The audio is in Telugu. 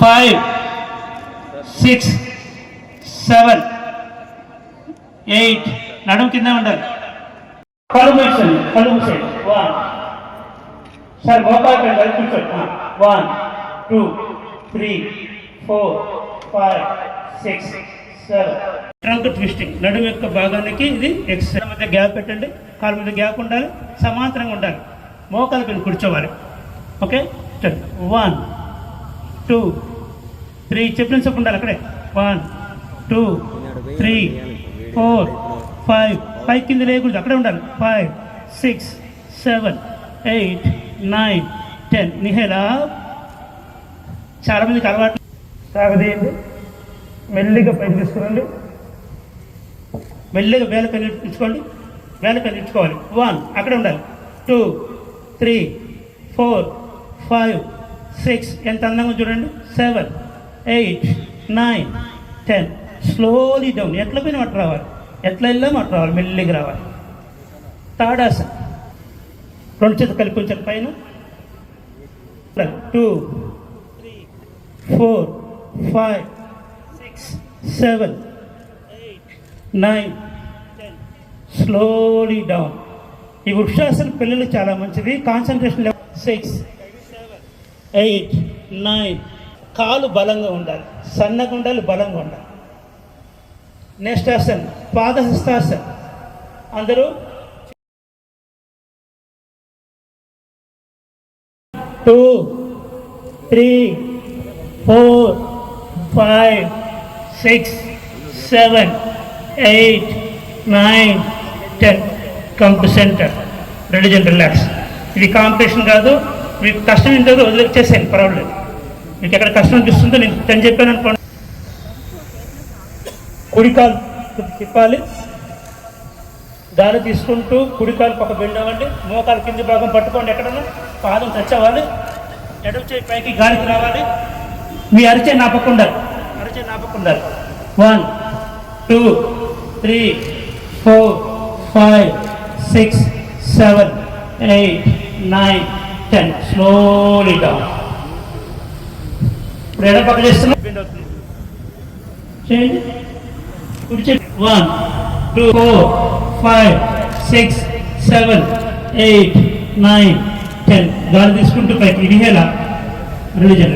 ఫైవ్ సిక్స్ సెవెన్ ఎయిట్ నడుము కింద ఉండాలి. కళ్ళు మూసండి కళ్ళు మూసేయండి వన్ సార్ మోకాలు కింద కూర్చోండి. One two three four five six seven trunk twisting నడుము యొక్క భాగానికి ఇది ఎక్స్ మధ్య గ్యాప్ పెట్టండి. కాలు మీద గ్యాప్ ఉండాలి. సమాంతరంగా ఉండాలి. మోకాలు కింద కూర్చోవాలి. Okay one two three. చెప్పిన చెప్పు ఉండాలి అక్కడే. One two three four five. Five కింద లేకూడదు అక్కడే ఉండాలి. Five six seven eight nine ten. నిహేలా చాలా మందికి అలవాటు సాగదీయండి. మెల్లిగా పైకి తీసుకురండి మెల్లిగా వేల పైన వేల పైన వన్. అక్కడే ఉండాలి. Two three four five. Six. ఎంత అందంగా చూడండి. Seven eight nine ten. Slowly down. ఎట్లా పోయినా అటు రావాలి. ఎట్లా వెళ్ళామో అటు రావాలి. మెల్లిగా రావాలి. తాడాసన్ రెండు చేతులు కలిపి ఉంచాలి పైన. Two three four five six seven eight nine ten. Slowly down. ఈ వృక్షాసన పిల్లలు చాలా మంచిది concentration level six. Eight nine. కాలు బలంగా ఉండాలి. సన్నగా ఉండాలి బలంగా ఉండాలి. నెక్స్ట్ ఆసన్ పాదహస్తాసన్. అందరూ two three four five six seven eight nine ten. Come to center religion relax ఇది కాంపిటీషన్ కాదు. మీకు కష్టం ఏంటో వదిలేసేయండి పర్వాలేదు. మీకు ఎక్కడ కష్టం అనిపిస్తుందో నేను తను చెప్పాను అనుకోండి. కుడికాలు తిప్పాలి. దారి తీసుకుంటూ కుడికాలు పక్క బెండ్ అవ్వండి. మోకాలు కింది భాగం పట్టుకోండి ఎక్కడన్నా. పాదం టచ్ అవ్వాలి. ఎడమ చేయి పైకి గాలికి రావాలి. మీ అరిచే నాపకుండాలి అరిచే నాపకుండాలి one two three four five six seven eight nine ten slowly down ఇప్పుడు ఎడ పక్క చేస్తున్నాం? చేయండి కుడి one two four five six seven eight nine ten గాలి తీసుకుంటూ పైకి ఇడిహేలా రిలీజన్